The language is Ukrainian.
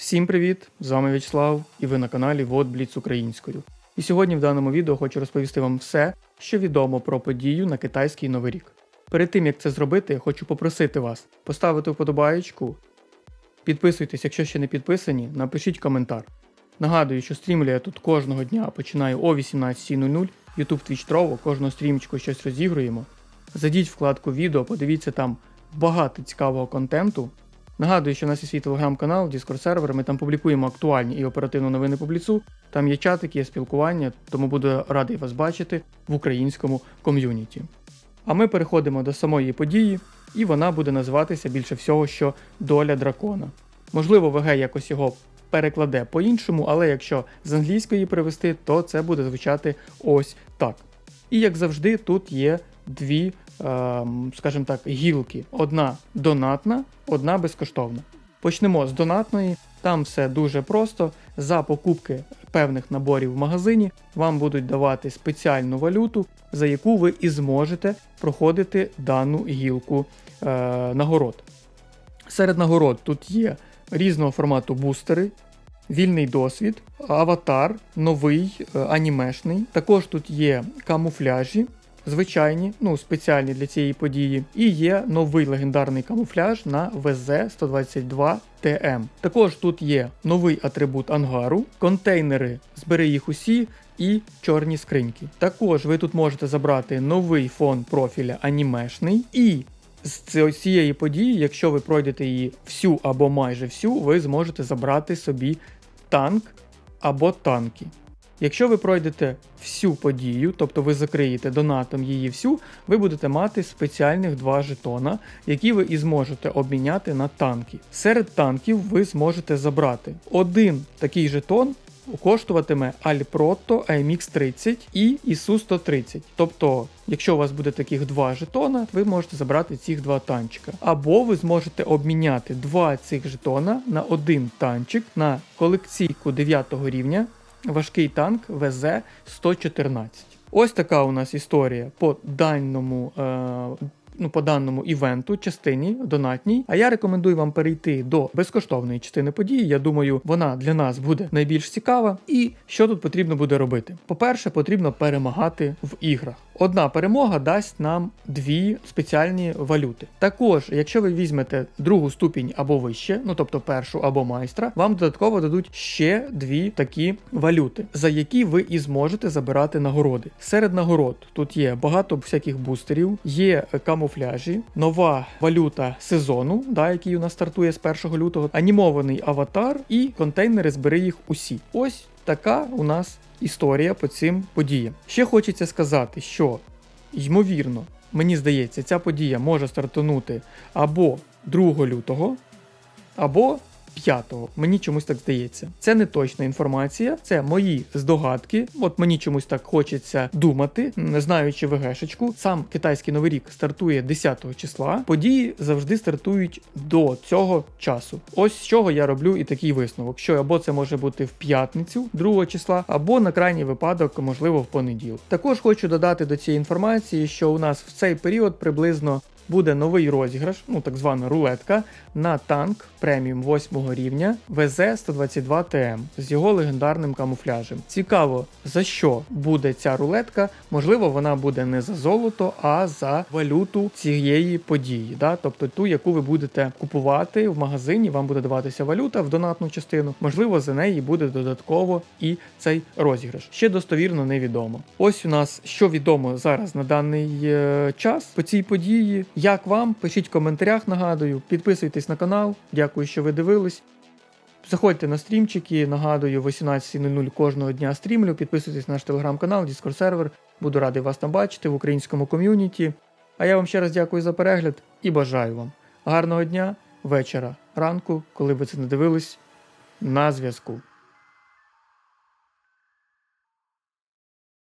Всім привіт! З вами В'ячеслав і ви на каналі Вот Бліц Українською. І сьогодні в даному відео хочу розповісти вам все, що відомо про подію на китайський новий рік. Перед тим як це зробити, хочу попросити вас поставити вподобаєчку, підписуйтесь, якщо ще не підписані, напишіть коментар. Нагадую, що стрімлю я тут кожного дня починаю о 18.00, YouTube Twitch Trovo, кожного стрімчику щось розігруємо. Зайдіть в вкладку відео, подивіться там багато цікавого контенту. Нагадую, що у нас є свій телеграм-канал, Discord сервер, ми там публікуємо актуальні і оперативно новини по бліцу. Там є чатики, є спілкування, тому буду радий вас бачити в українському ком'юніті. А ми переходимо до самої події, і вона буде називатися більше всього, що доля дракона. Можливо, ВГ якось його перекладе по-іншому, але якщо з англійської перевести, то це буде звучати ось так. І як завжди, тут є дві, скажімо так, гілки: одна донатна, одна безкоштовна. Почнемо з донатної. Там все дуже просто. За покупки певних наборів в магазині вам будуть давати спеціальну валюту, за яку ви і зможете проходити дану гілку е, нагород. Серед нагород тут є різного формату бустери, вільний досвід, аватар, новий, е, анімешний. Також тут є камуфляжі, звичайні, ну спеціальні для цієї події. І є новий легендарний камуфляж на ВЗ-122 ТМ. Також тут є новий атрибут ангару, контейнери, збери їх усі. І чорні скриньки. Також ви тут можете забрати новий фон профіля анімешний, і з цієї події, якщо ви пройдете її всю або майже всю, ви зможете забрати собі танк або танки. Якщо ви пройдете всю подію, тобто ви закриєте донатом її всю, ви будете мати спеціальних два жетона, які ви і зможете обміняти на танки. Серед танків ви зможете забрати один такий жетон. Коштуватиме Альпротто AMX 30 і ісу 130. Тобто, якщо у вас буде таких два жетона, ви можете забрати цих два танчика. Або ви зможете обміняти два цих жетона на один танчик на колекційку 9 рівня важкий танк ВЗ-114. Ось така у нас історія по даному. Е- Ну, по даному івенту, частині донатній. А я рекомендую вам перейти до безкоштовної частини події. Я думаю, вона для нас буде найбільш цікава. І що тут потрібно буде робити? По-перше, потрібно перемагати в іграх. Одна перемога дасть нам дві спеціальні валюти. Також, якщо ви візьмете другу ступінь або вище, ну тобто першу або майстра, вам додатково дадуть ще дві такі валюти, за які ви і зможете забирати нагороди. Серед нагород тут є багато всяких бустерів, є камуфляжі, нова валюта сезону, да, який у нас стартує з 1 лютого, анімований аватар і контейнери збери їх усі. Ось така у нас історія по цим подіям. Ще хочеться сказати, що ймовірно, мені здається, ця подія може стартанути або 2 лютого, або 5-го. Мені чомусь так здається. Це не точна інформація, це мої здогадки. От мені чомусь так хочеться думати, не знаючи ВГшечку. Сам китайський новий рік стартує 10 числа. Події завжди стартують до цього часу. Ось з чого я роблю і такий висновок: що або це може бути в п'ятницю, 2 числа, або на крайній випадок, можливо, в понеділок. Також хочу додати до цієї інформації, що у нас в цей період приблизно буде новий розіграш, ну так звана рулетка, на танк преміум 8 рівня ВЗ-122 ТМ з його легендарним камуфляжем. Цікаво, за що буде ця рулетка. Можливо, вона буде не за золото, а за валюту цієї події. Да? Тобто ту, яку ви будете купувати в магазині, вам буде даватися валюта в донатну частину. Можливо, за неї буде додатково і цей розіграш. Ще достовірно невідомо. Ось у нас що відомо зараз на даний е, час по цій події. Як вам? Пишіть в коментарях, нагадую, підписуйтесь на канал. Дякую, що ви дивились. Заходьте на стрімчики, нагадую, 18.00 кожного дня стрімлю. Підписуйтесь на наш телеграм-канал, Discord сервер. Буду радий вас там бачити в українському ком'юніті. А я вам ще раз дякую за перегляд і бажаю вам гарного дня, вечора, ранку, коли ви це не дивились. На зв'язку.